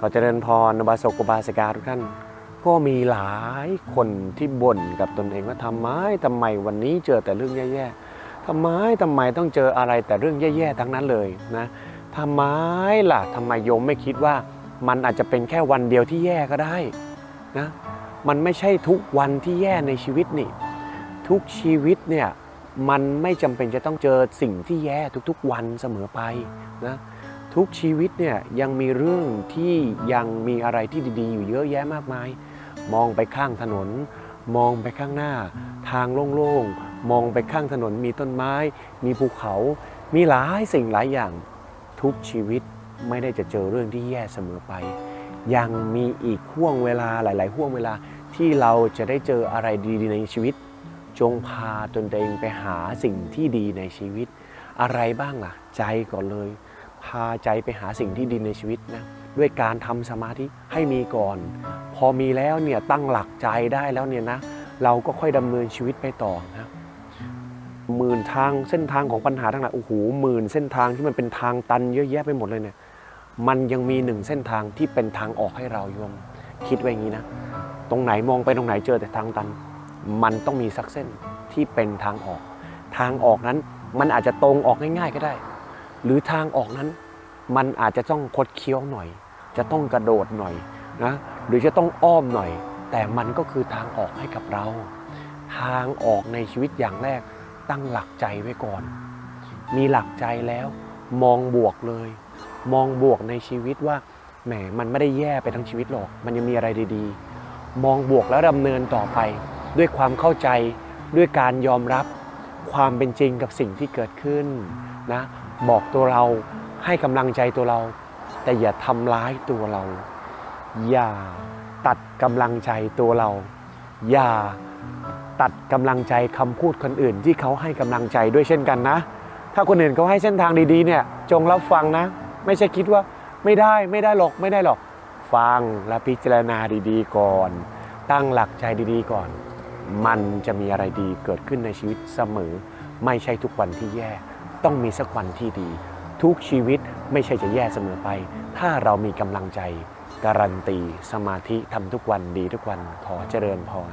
ขอเจริญพรอุบาสกอุบาสิกาทุกท่าน ก็มีหลายคนที่บ่นกับตนเองว่าทำไมทำไมวันนี้เจอแต่เรื่องแย่ๆทำไมทำไมต้องเจออะไรแต่เรื่องแย่ๆทั้งนั้นเลยนะทำไมล่ะทำไมโยมไม่คิดว่ามันอาจจะเป็นแค่วันเดียวที่แย่ก็ได้นะมันไม่ใช่ทุกวันที่แย่ในชีวิตนี่ ทุกชีวิตเนี่ยมันไม่จำเป็นจะต้องเจอสิ่งที่แย่ทุกๆวันเสมอไปนะ ทุกชีวิตเนี่ยยังมีเรื่องที่ยังมีอะไรที่ดีๆ อยู่เยอะแยะมากมาย มองไปข้างถนน มองไปข้างหน้า ทางโล่งๆ มองไปข้างถนนมีต้นไม้ มีภูเขา มีหลายสิ่งหลายอย่าง ทุกชีวิตไม่ได้จะเจอเรื่องที่แย่เสมอไป ยังมีอีกห่วงเวลาหลาย ๆ ห่วงเวลาที่เราจะได้เจออะไรดีๆ ในชีวิต จงพาตนเองไปหาสิ่งที่ดีในชีวิต อะไรบ้างล่ะ ใจก่อนเลย พาใจไปหาสิ่งที่ดีในชีวิตนะด้วยการทำสมาธิให้มีก่อน พอมีแล้วเนี่ยตั้งหลักใจได้แล้วเนี่ยนะเราก็ค่อยดำเนินชีวิตไปต่อนะหมื่นทางเส้นทางของปัญหาทั้งหลายโอ้โหหมื่นเส้นทางที่มันเป็นทางตันเยอะแยะไปหมดเลยเนี่ยมันยังมีหนึ่งเส้นทางที่เป็นทางออกให้เราโยม คิดไว้อย่างนี้นะ ตรงไหนมองไปตรงไหนเจอแต่ทางตัน มันต้องมีสักเส้นที่เป็นทางออก ทางออกนั้นมันอาจจะตรงออกง่าย ๆ ก็ได้ หรือทางออกนั้น มันอาจจะต้องคดเคี้ยวหน่อย จะต้องกระโดดหน่อยนะหรือจะต้องอ้อมหน่อย แต่มันก็คือทางออกให้กับเรา ทางออกในชีวิตอย่างแรกตั้งหลักใจไว้ก่อน มีหลักใจแล้ว มองบวกเลย มองบวกในชีวิตว่าแหมมันไม่ได้แย่ไปทั้งชีวิตหรอก มันยังมีอะไรดีๆ มองบวกแล้วดำเนินต่อไป ด้วยความเข้าใจด้วยการยอมรับความเป็นจริงกับสิ่งที่เกิดขึ้นนะบอกตัวเรา ให้กำลังใจตัวเรา แต่อย่าทำร้ายตัวเรา อย่าตัดกำลังใจตัวเรา อย่าตัดกำลังใจคำพูดคนอื่น ที่เขาให้กำลังใจด้วยเช่นกันนะ ถ้าคนอื่นเขาให้เส้นทางดีๆเนี่ยจงรับฟังนะ ไม่ใช่คิดว่าไม่ได้ไม่ได้หรอกไม่ได้หรอก ฟังและพิจารณาดีๆก่อน ตั้งหลักใจดีๆก่อน มันจะมีอะไรดีเกิดขึ้นในชีวิตเสมอ ไม่ใช่ทุกวันที่แย่ ต้องมีสักวันที่ดี ทุกชีวิตไม่ใช่จะแย่เสมอไป ถ้าเรามีกำลังใจ การันตี สมาธิทำทุกวันดีทุกวันขอเจริญพร